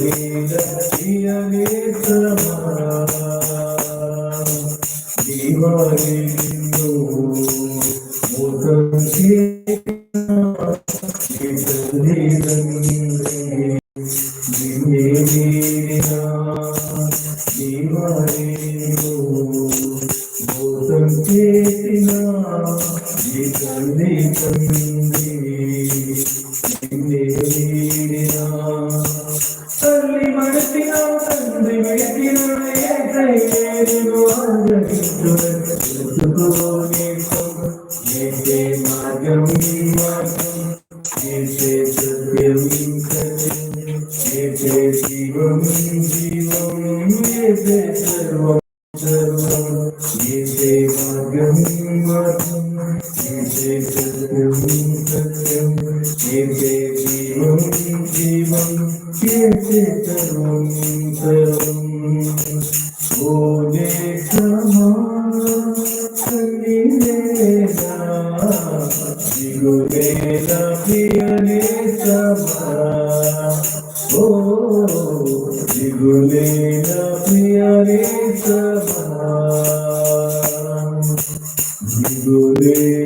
చేసిన सर्वं Gurudev.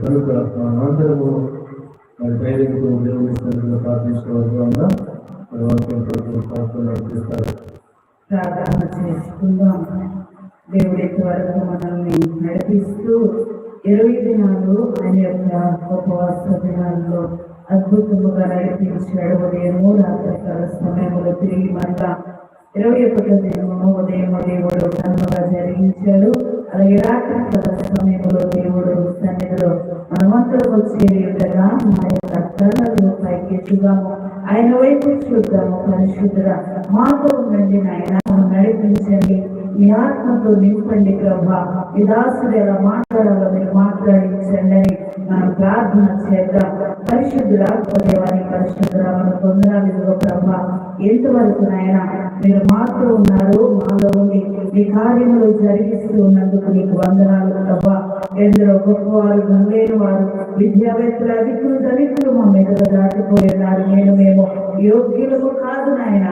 కనుక మనందరము మరి ధైర్యంతో దేవుడి వాక్యం ప్రార్థన చేస్తారు ప్రార్థన చేసుకుందాం దేవుడి వరకు మనల్ని నడిపిస్తూ ఇరవై దినాలు ఆయన యొక్క ఉపవాస దినాల్లో అద్భుతముగా నడిపించాడు ఉదయము రాత్రికాల సమయంలో తిరిగి మళ్ళా ఇరవై ఒకటో దినము ఉదయం దేవుడు కనుమగా జరిగించాడు అలాగే రాత్రి సమయంలో దేవుడు సన్నిధిలో మనమంతా వచ్చేది ఉండగా మా యొక్క కళలు పైకెత్తుదాము ఆయన వైపు చూద్దాము. పరిశుద్ధుగా మాతో ఉండండి నాయన. నడిపించండి. మీ ఆత్మతో నింపండి ప్రభా. విదాసుడు ఎలా మాట్లాడాలో మీరు మాట్లాడించండి. మన ప్రార్థన చేద్దాం. పరిశుద్ధురా దేవాన్ని పరిశుద్ధురా మన పొందనాలు ఎంతవరకు నాయన మీరు మాతో ఉన్నారు మాలో ఉండి మీ కార్యములు జరిగిస్తూ ఉన్నందుకు మీకు వందనాలు ప్రభా. ఎందరో గొప్పవారు గంగైన వారు విద్యావేత్తలు అధికులు దళితులు మా మీద దాటిపోయినారు. నేను మేము యోగ్యులము కాదు నాయన.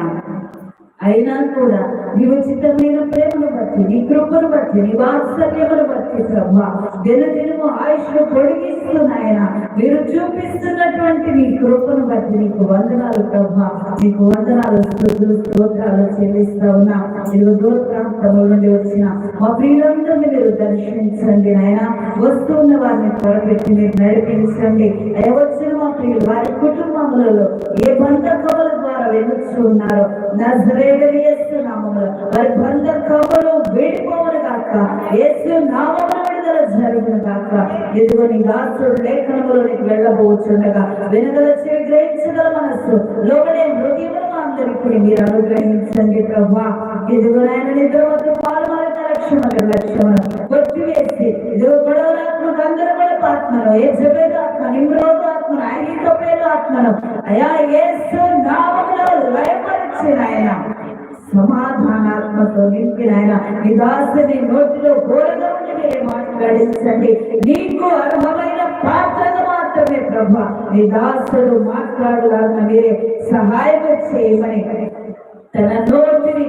అయినా కూడా నీ ఉచితమైన ప్రేమను బట్టి నీ కృపను బట్టి నీ వాత్సల్యమును బట్టి ప్రభా దినదినము ఆయుష్ పొడిగిస్తున్నాయన మీరు చూపిస్తున్నటువంటి నీ కృపను బట్టి నీకు వందనాలు ప్రభా. నీకు వందనాలు స్తుతులు స్తోత్రాలు చెల్లిస్తా ఉన్నా. మీరు దూర ప్రాంతముల నుండి వచ్చిన మా ప్రియులందరినీ మీరు దర్శించండి నాయన. వస్తున్న వారిని త్వరపెట్టి మీరు నడిపించండి. అయ్యా వచ్చిన మా ప్రియులు వారి నామములలో ఏ బంధ కవల ద్వారా వెలుచు ఉన్నారో నజరేడని నామములు వారి బంధ కవలు వేడిపోవను కాక యేసు నామములు విడుదల జరుగును కాక ఎదుగుని దాసుడు లేఖనములోనికి వెళ్ళబోచుండగా వెనుకల చే గ్రహించగల మనస్సు. లోపలే హృదయములు అందరికీ మీరు అనుగ్రహించండి ప్రభా. ఎదుగునైన నిద్ర వద్ద పాల్గొన లక్ష్యమ నిర్లక్ష్యమ కొట్టివేసి ఇదిగో అందరూ కూడా ఆత్మను ఏ జబేదాత్మ నిమ్రోధ ఆత్మను ఐహిక పేద ఆత్మను అయా ఏసు నామములో లయపరిచిన ఆయన సమాధానాత్మతో నింపిన ఆయన నీ దాసుని నోటిలో గోడగా ఉండి మాట్లాడించండి నీకు అర్హమైన ప్రార్థన మాత్రమే ప్రభా నీ దాసుడు మాట్లాడలాగా మీరే సహాయం చేయమని తన నోటిని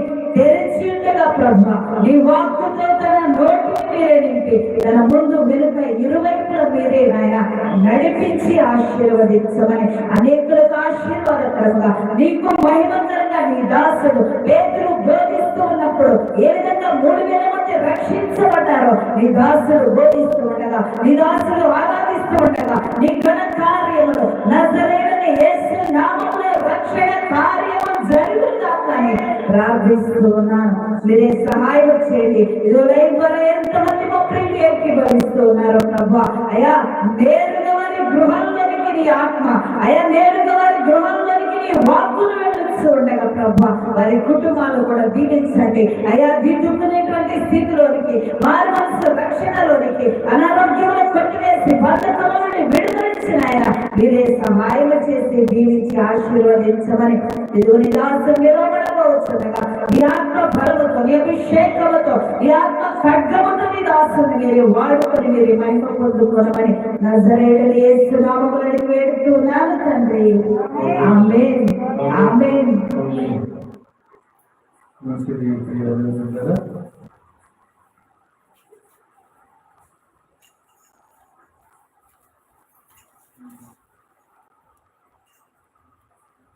తెరిచి ప్రభా. నీ వాక్కుతో తన నోటిని మీరే నింపి తన ముందు వెనుక ఇరువైపుల మీరే నాయన నడిపించి ఆశీర్వదించమని అనేకులకు ఆశీర్వాదకరంగా నీకు మహిమంతరంగా నీ దాసుడు పేదలు బోధిస్తూ ఉన్నప్పుడు ఏ విధంగా మూడు వేల మంది రక్షించబడ్డారో నీ దాసుడు బోధిస్తూ ఉండగా నీ దాసుడు ఆరాధిస్తూ ఉండగా నీ ఘన కార్యములు నజరేడని యేసు నామములో రక్షణ కార్యము జరుగుతామని ప్రార్థిస్తున్నాను మీరే సహాయం చేయండి. ఇదో లైఫ్ ద్వారా ఎంతమంది మొక్కలకి ఏకీభవిస్తూ ఉన్నారు ప్రభా. అయా నేరుగా వారి గృహంలోనికి నీ ఆత్మ. అయా నేరుగా వారి గృహంలోనికి నీ వాక్కులు వెళ్ళొచ్చు ఉండగా ప్రభా వారి కుటుంబాలు కూడా దీవించండి. అయా దిద్దుకునేటువంటి స్థితిలోనికి వారి మనసు రక్షణలోనికి అనారోగ్యంలో కొట్టివేసి బద్ధకం నుండి విడుదలించిన ఆయన మీరే సహాయం చేసి దీవించి ఆశీర్వదించమని దేవుని దాసు నిలబడవచ్చునగా ఈ ఆత్మ బలముతో నీ అభిషేకముతో ఈ ఆత్మ ఖడ్గముతో నీ దాసుని మీరు వాడుకొని మీరు మహిమ పొందుకోనమని నజరేయుడు ఏసునామములని వేడుతున్నాను తండ్రి. ఆమేన్. ఆమేన్.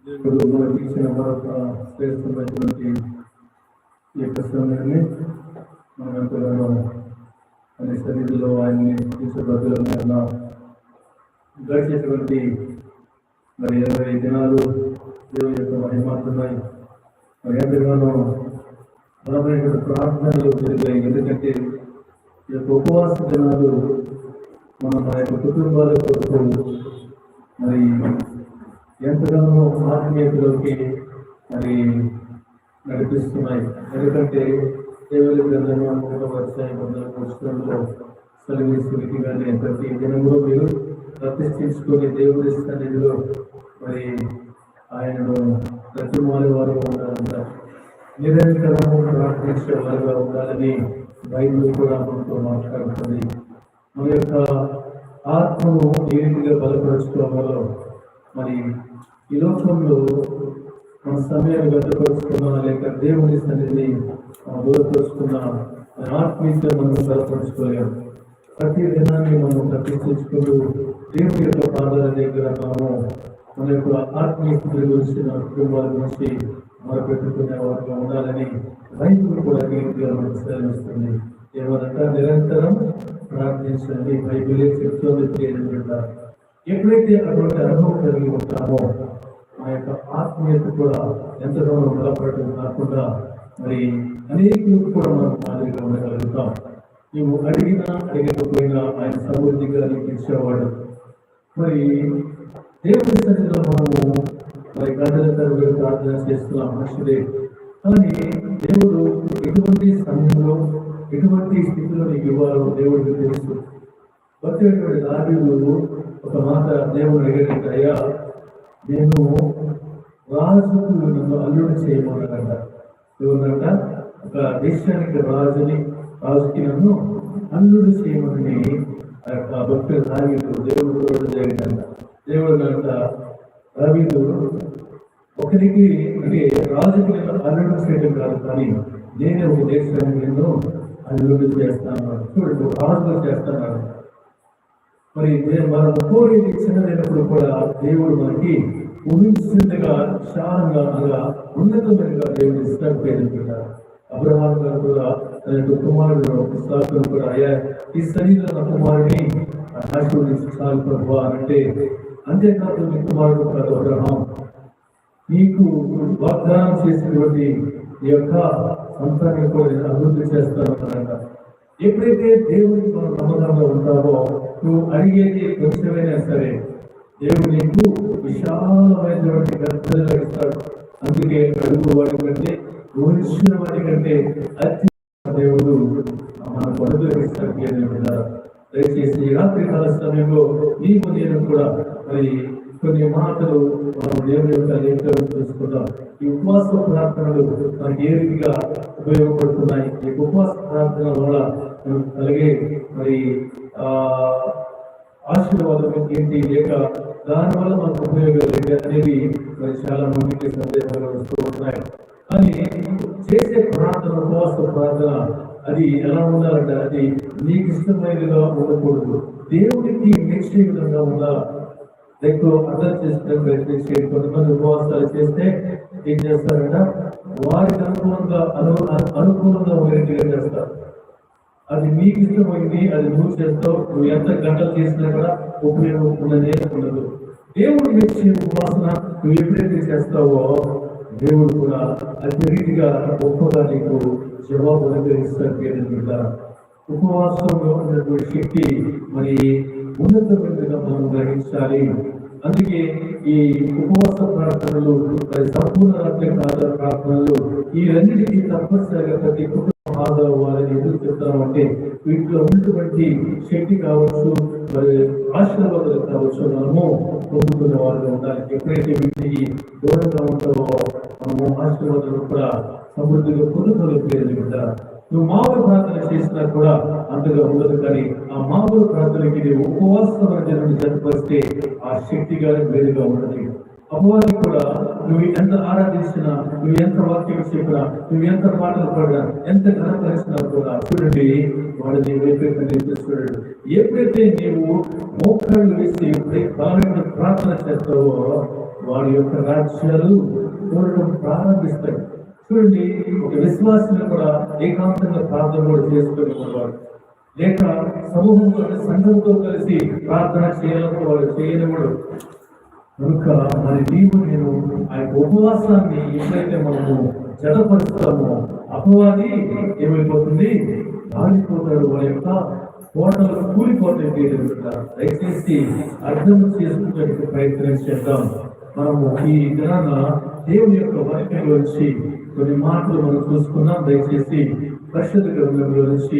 దేవుడు మనకి ఇచ్చిన మరొక శ్రేష్టమైనటువంటి ఈ యొక్క సమయాన్ని మనం ఎంతగానో అనే సన్నిధిలో ఆయన్ని తీసుకున్న గడిచేటువంటి మరి ఇరవై దినాలు దేవుని యొక్క మహిమాతున్నాయి మరి ఎంతగానో బలమైన ప్రార్థనలు జరిగాయి. ఎందుకంటే ఈ యొక్క ఉపవాస దినాలు మన మన యొక్క కుటుంబాల కొరకు మరి ఎంతగానో ఆత్మీయతలోకి మరి నడిపిస్తున్నాయి. ఎందుకంటే దేవుడి గ్రంథంలో మూడవ అధ్యాయం వందల పుస్తకంలో సెలవిస్తున్నది కానీ ప్రతి దినంలో మీరు ప్రతిష్ఠించుకొని దేవుడి సన్నిధిలో మరి ఆయనను ప్రతిమాలి వారు ఉండాలంట నిరంతరము ప్రార్థించే వారుగా ఉండాలని బైబిల్ కూడా మనతో మాట్లాడుతుంది. మన యొక్క ఆత్మను ఏ రీతిగా బలపరుచుకోవాలో మరి ఈ లోకంలో సమయాన్ని గడ్డపరుచుకున్నా లేక దేవుని సన్నిధిని దూరపరుచుకున్నా మన ఆత్మీయత మనం బలపరుచుకోలేము ప్రతి దినాన్ని మనం ప్రతిష్ఠించుకుంటూ దేవుని యొక్క పాదాల దగ్గర మనము మన యొక్క ఆత్మీయ స్థితి గురించి మన కుటుంబాల గురించి మొరపెట్టుకునే వారిగా ఉండాలని రైతులు కూడా నీటిగా మనకు సెలవిస్తుంది. ఏమనగా నిరంతరం ప్రార్థించండి. బైబిలే చెప్తుంది ఎప్పుడైతే అటువంటి అనుభవం కలిగి ఉంటామో ఆ యొక్క ఆత్మీయత కూడా ఎంతగానో బలపడటం కాకుండా మరి అనేకులకు కూడా మనం మాదిరిగా ఉండగలుగుతాం. నువ్వు అడిగినా అడిగకపోయినా ఆయన సమృద్ధిగా నీకు ఇచ్చేవాడు. మరి దేవుడి సన్నిధిలో మనము మరి గంటల తరబడి ప్రార్థన చేస్తున్నాం మనుషులే. కానీ దేవుడు ఎటువంటి సమయంలో ఎటువంటి స్థితిలో నీకు ఇవ్వాలో దేవుడికి తెలుసు. వచ్చేటువంటి దావీదు ఒక మాట దేవుడు అడిగాడంటే అయ్యా నేను రాజుకు నన్ను అల్లుడు చేయమన్నాడంట ఎవరంట ఒక దేశానికి రాజుని రాజుకి నన్ను అల్లుడు చేయమని ఆ యొక్క భక్తులు దావీదు దేవుడు కూడా జరిగిందంట దేవుడు అంట దావీదు ఒకరికి అంటే రాజుకి నేను అల్లుడు చేయడం కాదు కానీ నేనే ఒక దేశాన్ని నేను అల్లుడు చేస్తాను. చూడండి ఒక రాజుగా చేస్తాను. మరి మనం కోరేది చిన్నదైనప్పుడు కూడా దేవుడు మనకి ఊహించినట్టుగా విశాలంగా అనగా ఉన్నతమైనగా దేవుడు ఇస్తాడు పేరుకుంటారు అబ్రహాం గారు కూడా తన యొక్క కుమారుడు ఇస్సాకును కూడా అయ్యా ఈ శరీరం నా కుమారుని ఆశీర్వదించాలి ప్రభు అంటే అంతేకాదు మీ కుమారుడు కాదు అబ్రహాం నీకు వాగ్దానం చేసినటువంటి ఈ యొక్క సంతానం కూడా అభివృద్ధి చేస్తాను అన్నాడు. ఎప్పుడైతే దేవుడికి మనం నమ్మకంగా ఉంటామో నువ్వు అడిగేది కొంచెమైనా సరే దేవుడు నీకు విశాలమైనటువంటి గర్భలు ఇస్తాడు. అందుకే అడుగు వాడి కంటే ఊహించిన వాడి కంటే అతి దేవుడు మన అనుగ్రహిస్తాడు ప్రియమైన దయచేసి రాత్రి కాల సమయంలో నీకు నేను కూడా మరి కొన్ని మాటలు మనం దేవుని యొక్క లేఖలు చూసుకుందాం ఈ ఉపవాస ప్రార్థనలు మనకి ఏ రీతిగా ఉపయోగపడుతున్నాయి? ఈ ఉపవాస ప్రార్థన వల్ల కలిగే మరి ఆశీర్వాదం ఏంటి లేక దానివల్ల మనకు ఉపయోగాలు ఏంటి అనేది మరి చాలా మందికి సందేహాలు వస్తూ ఉన్నాయి. కానీ చేసే ప్రార్థన ఉపవాస ప్రార్థన అది ఎలా ఉండాలంటే అది నీకు ఇష్టమైనదిగా ఉండకూడదు. దేవుడికి మెచ్చే విధంగా ఉండాలి. ఎక్కువ అర్థం చేసుకునే ప్రయత్నించే కొంతమంది ఉపవాసాలు చేస్తే ఏం చేస్తారంట వారికి అనుకూలంగా అను- అనుకూలంగా ఉండేట్టుగా చేస్తారు. అది మీకు ఇష్టమైంది అది నువ్వు చేస్తావు నువ్వు ఎంత గంటలు చేసినా కూడా ఉపయోగం ఉన్నదే ఉండదు. దేవుడు మెచ్చే ఉపాసన నువ్వు ఎప్పుడైతే చేస్తావో దేవుడు కూడా అతి రీతిగా గొప్పగా నీకు జవాబు అనుగ్రహిస్తాడు ఉపవాసంలో ఉన్నటువంటి శక్తి మరి ఉన్నతమైనదిగా మనం గ్రహించాలి. అందుకే ఈ ఉపవాస ప్రార్థనలు సంపూర్ణ రాత్రి ప్రార్థనలు ఈ రెండింటికి తప్పనిసరిగా ప్రతి కుటుంబ హాజరవ్వాలని ఎదురు చెప్తామంటే వీటిలో ఉన్నటువంటి శక్తి కావచ్చు మరి ఆశీర్వాదాలు కావచ్చు మనము పొందుకున్న వారిగా ఉండాలి. ఎప్పుడైతే వీటికి దూరంగా ఉంటావో మనము ఆశీర్వాదాలు కూడా సమృద్ధిగా పొందుకోలేదు బిడ్డ. నువ్వు మామూలు ప్రార్థన చేసినా కూడా అంతగా ఉండదు కానీ ఆ మామూలు ప్రార్థనకి ఉపవాసం జనం జతపరిస్తే ఆ శక్తి కానీ వేరుగా ఉండదు. అమ్మవారిని కూడా నువ్వు ఎంత ఆరాధించినా నువ్వు ఎంత వాక్యం చెప్పినా నువ్వు ఎంత పాటలు పాడినా ఎంత ఘనపరిచినా కూడా చూడండి వాడు నీ వైపు కనిపిస్తున్నాడు ఎప్పుడైతే నీవు మోకాళ్ళు వేసి ఎప్పుడైతే ప్రార్థన చేస్తావో వాడి యొక్క రాజ్యాలు చూడటం ప్రారంభిస్తాడు చూడండి ఒక విశ్వాసం కూడా ఏకాంతంగా ప్రార్థన కూడా చేసుకుని ఉన్నవాడు లేక సమూహంతో సంఘంతో కలిసి ప్రార్థన చేయాలని వాడు చేయనివాడు కనుక మరి నీవు నేను ఆ యొక్క ఉపవాసాన్ని ఎప్పుడైతే మనము జతపరుస్తామో అపవాది ఏమైపోతుంది? రాలిపోతాడు వారి యొక్క కోటలు కూలిపోతాయి దయచేసి అర్థం చేసుకునేందుకు ప్రయత్నం చేద్దాం. మనము ఈ దినాన దేవుని యొక్క వాక్యంలో వచ్చి కొన్ని మాటలు మనం చూసుకున్నాం. దయచేసి పరిశుద్ధ గ్రంథంలో నుంచి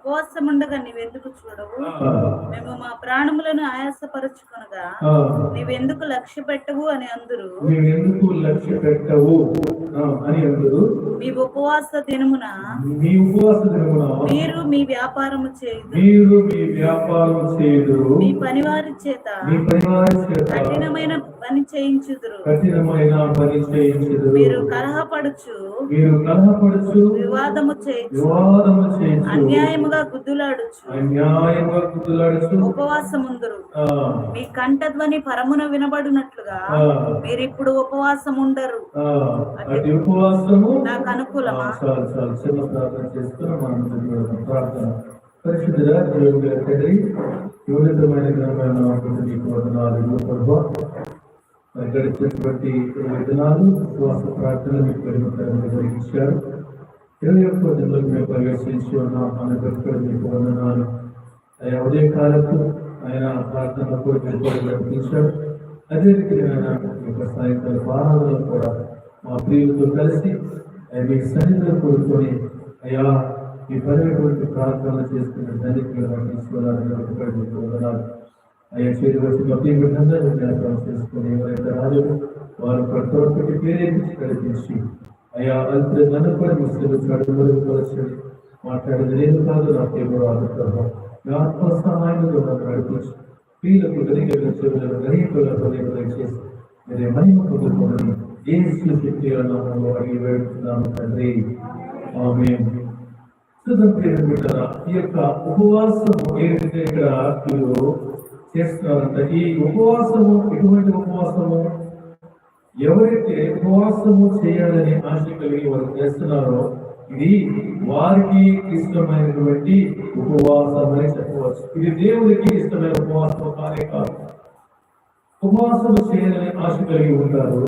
ఉపవాసముండగా నీవెందుకు చూడవు? మేము మా ప్రాణములను ఆయాసపరచుకొనగా నీవెందుకు లక్ష్య పెట్టవు అని అందురు. లక్ష్య పెట్టవు? ఆ, అని అందరు. మీ ఉపవాస దినమున మీ ఉపవాస దినమున మీరు మీ వ్యాపారము చేయదు మీరు మీ వ్యాపారం చేయుదురు. మీ పనివారి చేత మీ పరివారం చేత కఠినమైన పని చేయించుదురు. కఠినమైన పని చేయించదు మీరు కలహపడుచు మీరు కలహపడుచు వివాదము చేయొచ్చు వివాదము చేయించు అన్యాయముగా గుద్దులాడుచు. అన్యాయంగా కుదులాడుచు ఉపవాసముందురు. మీ కంఠధ్వని పరమున వినబడినట్లుగా ఆ, మీరిప్పుడు ఉపవాసం ఉండరు అటు ఉపవాసము. నాకు అనుకూలమా? చాలు చాలు చిన్న ప్రార్థన చేసుకుని మనం ముందుకు ప్రార్థన. పరిశుద్ధుడా దేవుడి తండ్రి ఉన్నతమైన ఘనమైన నామమున నీకు వందనాలు ప్రభు. మరి గడిచినటువంటి ఇరవై దినాలు ఉపవాస ప్రార్థన మీకు పరిమితంగా జరిగించారు. ఇరవై ఒక్క దినాలకు మేము ప్రవేశించి ఉన్నాం మన భక్తులు మీకు వందనాలు. అయ్యా ఉదయ కాలకు ఆయన ప్రార్థన కూడా అదే రీతిగా యొక్క సాయంకాల వారాలలో కూడా మా ప్రియులతో కలిసి ఆయన సన్నిధిలో కోరుకొని అయ్యా ఈ పడినటువంటి ప్రార్థన చేసుకున్న ధనికులుగా తీసుకోవాలని వందనాలు. అయ్యా చేతి వచ్చి ప్రతి విధంగా జ్ఞాపకం చేసుకుని ఎవరైతే రాలేదు వారు ప్రతి ఒక్కటి ప్రేరేపించి నడిపించి అయ్యా అంతే నన్ను ముస్లిం చదువుకోవచ్చు మాట్లాడేది లేదు కాదు నా దేవుడు ఆదుతారు నా ఆత్మ సహాయంలో నన్ను నడిపించు. స్త్రీలకు గరిగల చెవులను గరికల హృదయంలో చేసి మీరే మహిమ పొందుకోమని ఏ శక్తి నామంలో అడిగి వేడుతున్నాను తండ్రి. ఆమె ఈ యొక్క ఉపవాసము ఏదైతే ఇక్కడ మీరు చేస్తున్నారంట ఈ ఉపవాసము ఎటువంటి ఉపవాసము? ఎవరైతే ఉపవాసము చేయాలని ఆశ కలిగి వారు చేస్తున్నారో ఇది వారికి ఇష్టమైనటువంటి ఉపవాసం అని చెప్పవచ్చు. ఇది దేవునికి ఇష్టమైన ఉపవాసం కానే కాదు. ఉపవాసం చేయాలని ఆశ కలిగి ఉంటారు.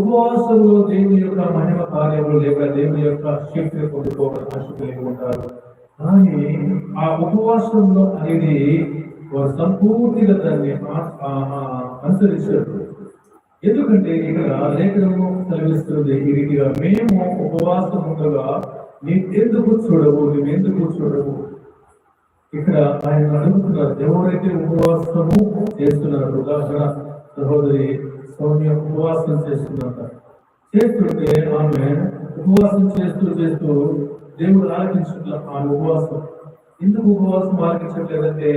ఉపవాసంలో దేవుని యొక్క మహిమ కార్యములు లేక దేవుని యొక్క శక్తిని పొందుకోవడం ఆశ కలిగి ఉంటారు. కానీ ఆ ఉపవాసంలో అనేది సంపూర్తిగా దాన్ని అనుసరించారు. ఎందుకంటే ఇక్కడ లేఖనము సెలవిస్తుంది ఈ రీతిగా. మేము ఉపవాసం ఉండగా నీవు ఎందుకు చూడవు? నువ్వు ఎందుకు చూడవు? ఇక్కడ ఆయన అడుగుతున్నారు ఎవరైతే ఉపవాసము చేస్తున్నారు ఉదాహరణ సహోదరి సౌమ్య ఉపవాసం చేస్తున్నట చేస్తుంటే ఆమె ఉపవాసం చేస్తూ చేస్తూ దేవుడు ఆలకించుకున్న ఆమె ఉపవాసం. ఎందుకు ఉపవాసం ఆలకించట్లేదంటే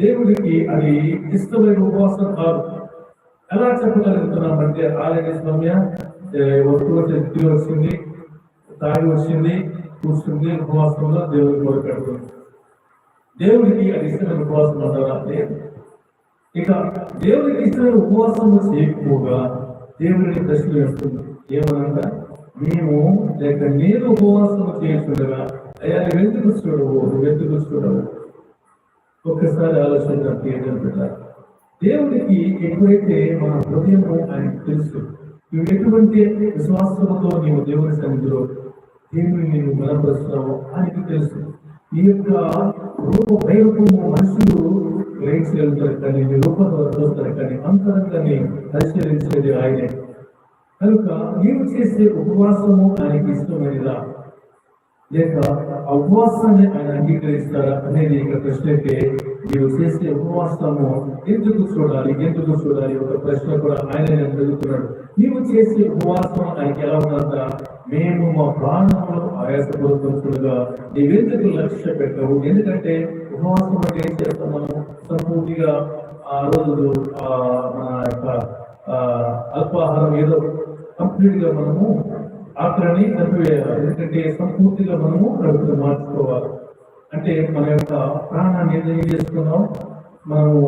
దేవుడికి అది ఇష్టమైన ఉపవాసం కాదు. ఎలా చెప్పగలుగుతున్నామంటే ఆలయ సౌమ్య ఒట్టు తిరిగి వచ్చింది తాగి వచ్చింది కూర్చుంది ఉపవాసంలో దేవుడి కోరికడు దేవుడికి అది ఇష్టమైన ఉపవాసం అంటారా? ఇక దేవుడికి ఇష్టమైన ఉపవాసం చేయకపోగా దేవుడిని ప్రశ్న వేస్తుంది ఏమనగా మేము లేక నేను ఉపవాసం చేస్తుండగా అయ్యా నువ్వెందుకు చూడవు? నువ్వెందుకు చూడవు? ఒక్కసారి ఆలోచన చేయడం పెట్టాలి. దేవుడికి ఎప్పుడైతే మన హృదయము ఆయన తెలుసు నువ్వు ఎటువంటి విశ్వాసంతో నీవు దేవుని సన్నిధిలో దేవుని నేను బలపరుస్తున్నావో ఆయనకు తెలుసు. ఈ యొక్క రూప వైరూపము మనుషులు గ్రహించగలుగుతారు కానీ నీ రూపం ద్వారా చూస్తారు కానీ అంతరంగాన్ని పరిశీలించేది ఆయనే. కనుక నీవు చేసే ఉపవాసము ఆయనకి ఇష్టమైనదా? లేక ఆ ఉపవాసాన్ని ఆయన అంగీకరిస్తారా అనేది ఇక ప్రశ్న అయితే నీవు చేసే ఉపవాసము ఎందుకు చూడాలి? ఎందుకు చూడాలి? ఒక ప్రశ్న కూడా ఆయన అడుగుతున్నాడు. నీవు చేసే ఉపవాసం ఆయనకి ఎలా ఉన్నంత మేము మా ప్రాణంలో ఆయాసపడుతుండగా నీవెందుకు లక్ష్య పెట్టవు? ఎందుకంటే ఉపవాసం అంటే ఏం చేస్తాం మనం సంపూర్తిగా ఆ రోజు మన యొక్క అల్పాహారం ఏదో కంప్లీట్గా మనము ఆఖరిని చంపివేయాలి ఎందుకంటే సంపూర్తిగా మనము ప్రభుత్వం మార్చుకోవాలి. అంటే మన యొక్క ప్రాణాన్ని ఏం చేసుకున్నాం మనము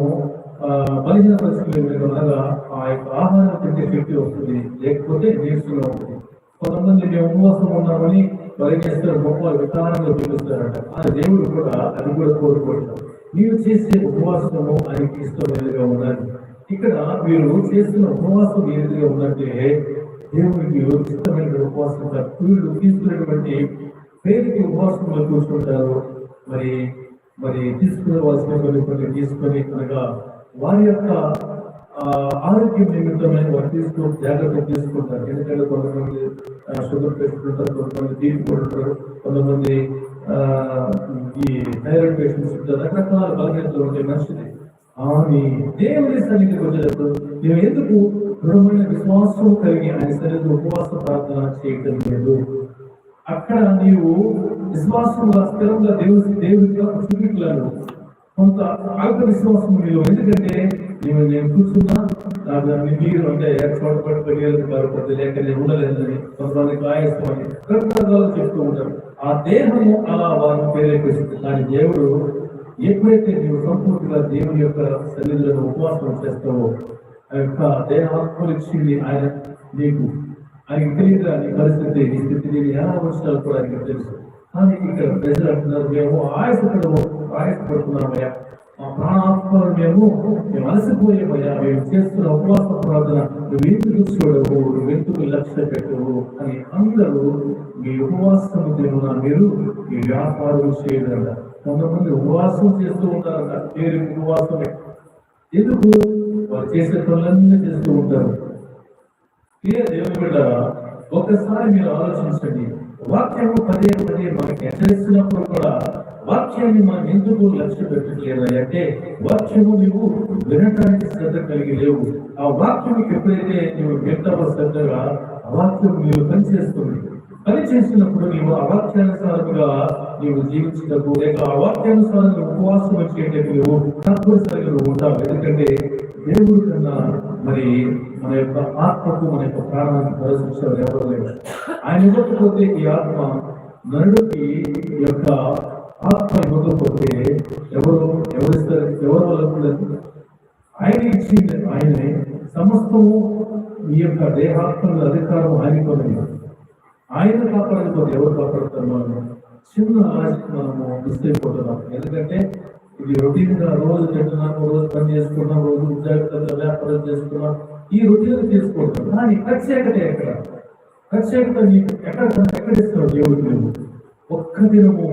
బలిసిన పరిస్థితులు అనగా ఆ యొక్క ఆహారం తింటే శక్తి వస్తుంది లేకపోతే నీరసంగా ఉంటుంది. కొంతమంది మేము ఉపవాసం ఉన్నామని బలి చేస్తారు గొప్ప విధానంగా చూపిస్తారంట ఆ దేవుడు కూడా అది కూడా కోరుకుంటారు మీరు చేసే ఉపవాసము ఆయనకి ఇష్టమైనదిగా ఉండాలి. ఇక్కడ మీరు చేస్తున్న ఉపవాసం ఏదిగా ఉందంటే దేవుడికి ఇష్టమైన ఉపవాసం కాదు. వీళ్ళు తీసుకున్నటువంటి పేరుకి ఉపవాసంలో కూర్చుంటారు మరి మరి తీసుకునేవాల్సిన కొన్ని కొన్ని తీసుకొని అనగా వారి యొక్క ఆరోగ్యం నిమిత్తమైన వారు తీసుకో జాగ్రత్త తీసుకుంటారు. ఎందుకంటే కొంతమంది షుగర్ పేషెంట్ కొంతమంది బీపీ ఉంటారు కొంతమంది ఈ థైరాయిడ్ పేషెంట్స్ ఉంటారు. రకరకాల బలహీనతలు ఉంటాయి మనిషిని. ఆమె దేవుని సన్నిధికి వచ్చేటప్పుడు మేము ఎందుకు దృఢమైన విశ్వాసం కలిగి ఆయన సన్నిధిలో ఉపవాస ప్రార్థన చేయటం లేదు? అక్కడ నీవు విశ్వాసంగా స్థిరంగా దేవుడి దేవుడిగా చూపించలేను కొంత ఆత్మ విశ్వాసం నీవు. ఎందుకంటే నేను నేను కూర్చున్నా దాని మీరు అంటే చోట పట్టుకొని నీళ్ళు కాకపోతే లేక నేను ఉండలేదని కొంతమంది కాయస్తామని అని రకరకాలు చెప్తూ ఉంటారు. ఆ దేహము అలా వారిని ప్రేరేపిస్తుంది. కానీ దేవుడు ఎప్పుడైతే నీవు సంపూర్తిగా దేవుని యొక్క సన్నిధిలో ఉపవాసం చేస్తావో ఆ యొక్క దేహాత్మలు ఇచ్చింది ఆయన నీకు. ఆయనకి తెలియదు అది పరిస్థితి ఈ స్థితి ఎలా వచ్చినా కూడా ఆయనకి తెలుసు. కానీ ఇక్కడ ప్రజలు అంటున్నారు మేము ఆయాసపడము ఆయాసపడుతున్నామయ్యా మా ప్రాణాత్మలు మేము మేము అలసిపోయామయ్యా మేము చేస్తున్న ఉపవాస ప్రార్థన నువ్వు ఎందుకు చూడవు నువ్వు ఎందుకు లక్ష్య పెట్టవు అని అందరూ మీ ఉపవాసము దేవున మీరు మీ వ్యాపారం చేయగలరా? కొంతమంది ఉపవాసం చేస్తూ ఉంటారట. పేరు ఉపవాసమే. ఎందుకు? వారు చేసే పనులన్నీ చేస్తూ ఉంటారు. ప్రియ దేవుని బిడ్డ ఒకసారి మీరు ఆలోచించండి. వాక్యము పదే పదే మనకి హెచ్చరిస్తున్నప్పుడు కూడా వాక్యాన్ని మనం ఎందుకు లక్ష్య పెట్టట్లేదు అంటే వాక్యము నువ్వు వినటానికి శ్రద్ధ కలిగి లేవు. ఆ వాక్యం ఎప్పుడైతే నువ్వు వింటావో శ్రద్ధగా ఆ వాక్యం నీవు పనిచేస్తుంది. పని చేసినప్పుడు నీవు అవాక్యానుసారంగా నీవు జీవించినప్పుడు లేక అవాక్యానుసారంగా ఉపవాసం వచ్చేటట్టు నువ్వు తప్పనిసరిగా నువ్వు ఉంటావు. ఎందుకంటే దేవుడి కన్నా మరి మన యొక్క ఆత్మకు మన యొక్క ప్రాణానికి పరిశించారు ఎవరు లేరు. ఆయన ఇవ్వకపోతే ఈ ఆత్మ నరుడికి ఈ యొక్క ఆత్మ ఇవ్వకపోతే ఎవరు ఎవరిస్తారు ఎవరు వాళ్ళకు ఆయన ఇచ్చింది ఆయనే. సమస్తము ఈ యొక్క దేహాత్మల అధికారం ఆయనకు ఉన్నది. ఆయన కాపాడకపోతే ఎవరు కాపాడుతారు మనం చిన్న ఆశకు మనము మిస్ అయిపోతున్నాం ఎందుకంటే ఇది రొటీన్గా రోజు తింటున్నాము రోజు పని చేసుకున్నాం రోజు ఉద్యోగంగా వ్యాపారం చేసుకున్నాం. ఈ రొటీన్ చేసుకుంటాం కానీ ప్రత్యేకత ఎక్కడ? ప్రత్యేకత నీకు ఎక్కడ ఎక్కడ ఇస్తావు దేవుడు నువ్వు? ఒక్క దినము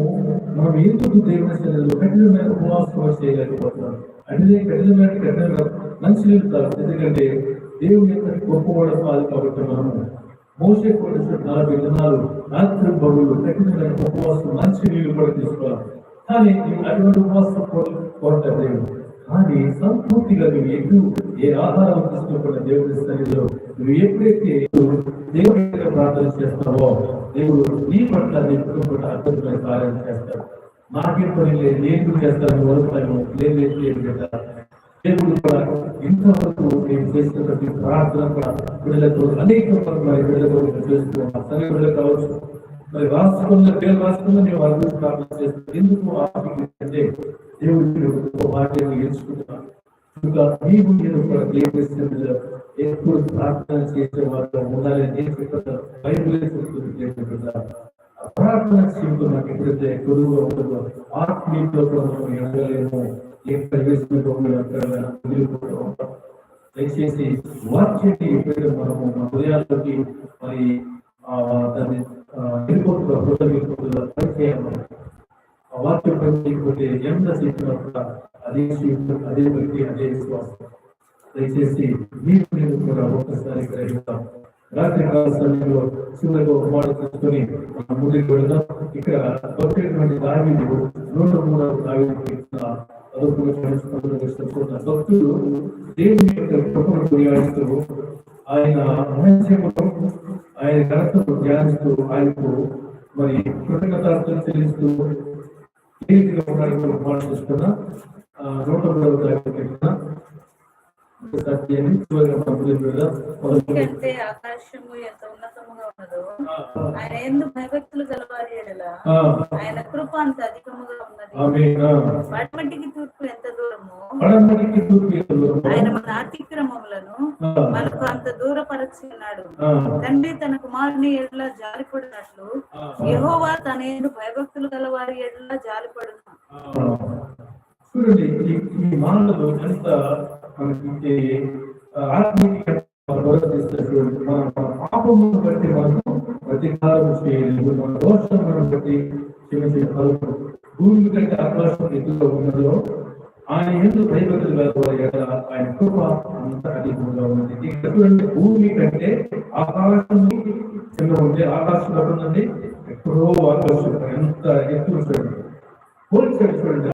మనం ఎందుకు దేవుని సన్నిధిలో? కఠినమైన ఉపవాసం చేయలేకపోతున్నాం. అంటే కఠినమైన కఠినంగా మంచి నీళ్ళు ఎందుకంటే దేవుని యొక్క గొప్పవాడు కాదు కాబట్టి మనము. మోసే కూడా నలభై దినాలు రాత్రి బరువులు కఠినమైన ఉపవాసం మంచి నీళ్ళు కూడా తీసుకోవాలి. కానీ నీవు అటువంటి ఉపవాసం కోరతాడు దేవుడు కానీ సంపూర్తిగా నువ్వు ఎటు ఏ ఆహారం తీసుకోకుండా దేవుడి సన్నిధిలో నువ్వు ఎప్పుడైతే దేవుడి ప్రార్థన చేస్తావో దేవుడు నీ పట్ల నీ కుటుంబ పట్ల అద్భుతమైన కార్యం చేస్తాడు. నాకేం పని లేదు నేను చేస్తాను వరకు లేదు లేదు లేదు కదా దేవుడు ఇంతవరకు నేను చేసిన ప్రతి ప్రార్థన కూడా పిల్లలతో అనేక మరి పిల్లలతో నేను చేస్తున్నాను సరే పిల్లలు కావచ్చు మరి రాసుకున్న పేరు రాసుకున్న నేను వాళ్ళ ప్రార్థన చేస్తాను ఎందుకు ఆసక్తి అంటే దేవుడికి ఒక వాక్యాన్ని ఎంచుకుంటున్నాను ఇంకా నీవు నేను కూడా దేవుడి ఎప్పుడు ప్రార్థన చేసే వాళ్ళు ఉండాలని నేను బైబిల్ ప్రార్థన జీవితం నాకు ఎప్పుడైతే కొడుగా ఉంటుందో ఆత్మీయతలో కూడా మనం ఎడగలేము ఎక్కడ వేసిన వదిలిపోవడం దయచేసి వాక్యాన్ని ఎప్పుడైతే మనము మన హృదయాల్లోకి మరి దాన్ని చేయాలి ఆ వాక్యం చేయకపోతే ఎంత కూడా అదే జీవితం అదే వ్యక్తి అదే విశ్వాసం. దయచేసి మీరు నేను కూడా ఒక్కసారి గ్రహిస్తాం రాత్రి కాల సమయంలో ఒక మాట తీసుకొని ముందుకు వెళదాం. ఇక్కడ నూట మూడవ భక్తులు దేవుని యొక్క కృపను కొనియాడుతూ ఆయన మహత్యమును ఆయన ఘనతను ధ్యానిస్తూ ఆయనకు మరి కృతజ్ఞతార్థం తెలుస్తూ ఏ ఉండడానికి ఉన్నాడో ఒక మాట చూసుకున్నా నూట ఎందుకంటే ఆకాశము ఎంత ఉన్నతముగా ఉన్నదో ఆయన ఎందు భయభక్తులు గలవారి ఆయన కృప అంత అధికముగా ఉన్నది. పడమటికి తూర్పు ఎంత దూరము. ఆయన మన అతిక్రమములను మనకు అంత దూరపరచి ఉన్నాడు. తండ్రి తన కుమారుని ఎడల జాలిపడినట్లు ఆ, యెహోవా తన భయభక్తులు గలవారి ఎడల జాలిపడును ఆ. చూడండి ఈ ఎంత మనకి ఆత్మీయ చూడండి మన మన పాపమును బట్టి మనం ప్రతికారం చేయలేదు. మన దోషములను బట్టి క్షమించగలరు భూమి కంటే ఆకాశం ఎదురుగా ఉన్నదో ఆయన ఎందుకు భయభక్తులు కదా ఆయన కృప అంత అధికంగా ఉన్నది. ఎటువంటి భూమి కంటే ఆకాశం కింద ఉంటే ఆకాశం ఎక్కడ ఎక్కడో ఆకాశం. ఎంత ఎత్తు చూడండి. పోల్చాడు చూడండి.